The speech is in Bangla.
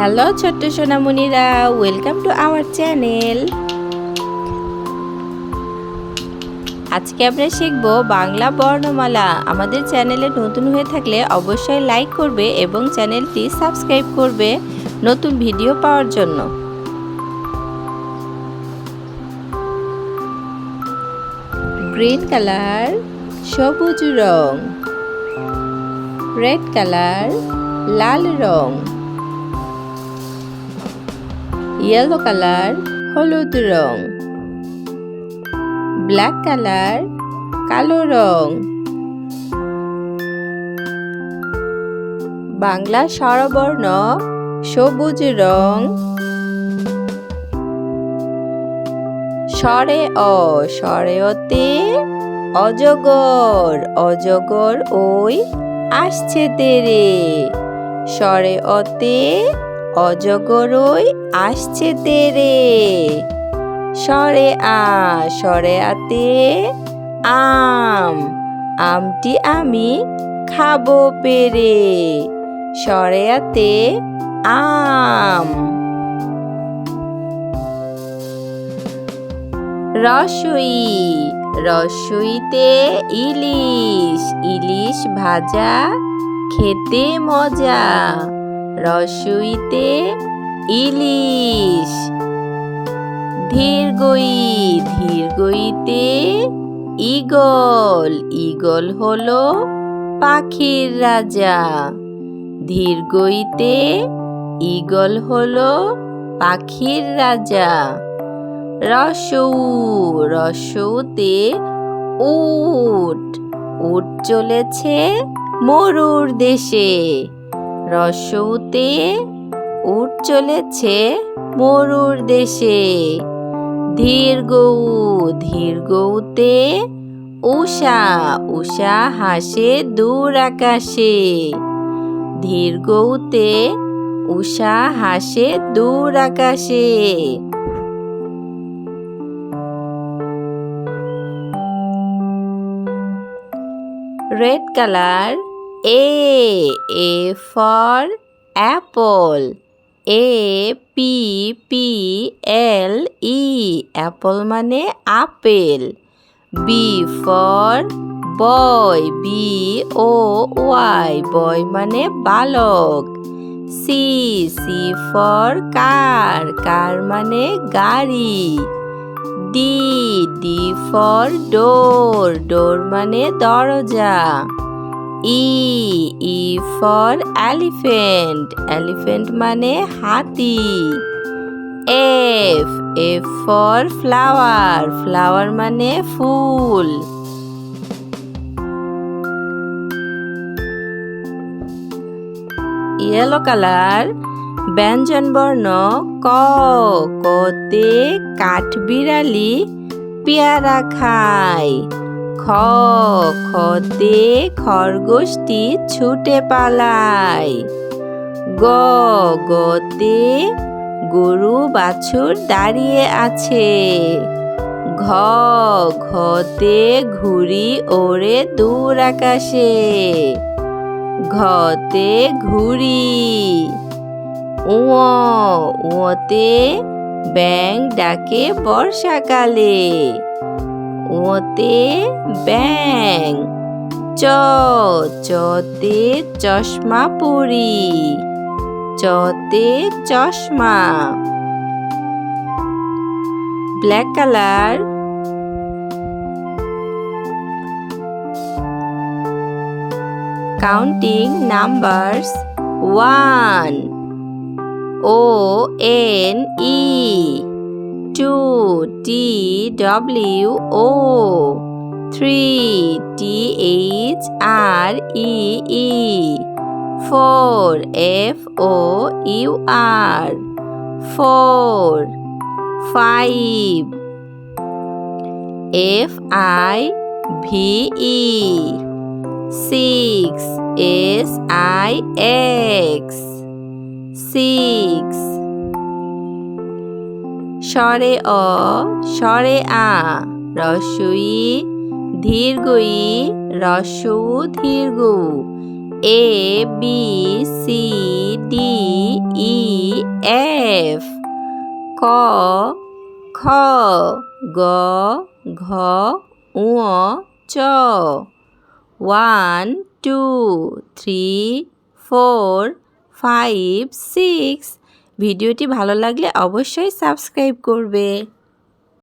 হ্যালো ছোট্ট সোনামণিরা ওয়েলকাম টু আওয়ার চ্যানেল আজকে আমরা শিখব বাংলা বর্ণমালা। আমাদের চ্যানেলে নতুন হয়ে থাকলে অবশ্যই লাইক করবে এবং চ্যানেলটি সাবস্ক্রাইব করবে নতুন ভিডিও পাওয়ার জন্য। গ্রিন কালার সবুজ রং। রেড কালার লাল রং। ইয়েলো কালার হলুদ রং ব্ল্যাক কালার কালো রং বাংলা স্বরবর্ণ সবুজ রং স্বরে অ স্বরে অতে অজগর অজগর ওই আসছে তেরে স্বরে অতে অজগর ওই আসছে তেরে। স্বরে আ স্বরে আতে আম। আমটি আমি খাব পেরে। স্বরে আতে আম। রসই, রসইতে ইলিশ। ইলিশ ভাজা, খেতে মজা। রসইতে ইলিশ। ধীরগই, ধীরগইতে ইগল ইগল হলো পাখির রাজা। ধীরগইতে ইগল হলো পাখির রাজা। রসৌ, রসৌতে উট। উট চলেছে মরুর দেশে। রসৌতে উট চলেছে মরুর দেশে। ধীর গৌ ধীর গৌতে উষা উষা হাসে দূর আকাশে। ধীর গৌতে উষা হাসে দূর আকাশে। red color A A for apple A P P L E apple মানে apple B for boy B O Y boy মানে বালক C C for car car মানে গাড়ি D D for door door মানে দরজা E E for elephant elephant মানে হাতি। F F for flower flower মানে ফুল। ইয়েলো কালার ব্যঞ্জন বর্ণ ক, কতে কাঠবিড়ালি পেয়ারা খায়। খ খতে খরগোশটি ছুটে পালায় গ গতে গরু বাছুর দাঁড়িয়ে আছে। ঘ ঘতে ঘুড়ি ওড়ে দূর আকাশে। ঘতে ঘুড়ি। উঁতে ব্যাং ডাকে বর্ষাকালে। উঁতে ব্যাং চ, চতে চশমা পরি। চতে চশমা। Black colour. counting numbers 1 O N E 2 T W O 3 T H R E E 4 F O U R 4 5 F I V E 6 S I X six স্বরে অ স্বরে আ, রসই দীর্ঘই রসু দীর্ঘ A, B, C, D, E, F. ক, খ, গ, ঘ, ঙ, চ। One, two, three, four, five, six ভিডিওটি ভালো লাগলে অবশ্যই সাবস্ক্রাইব করবে।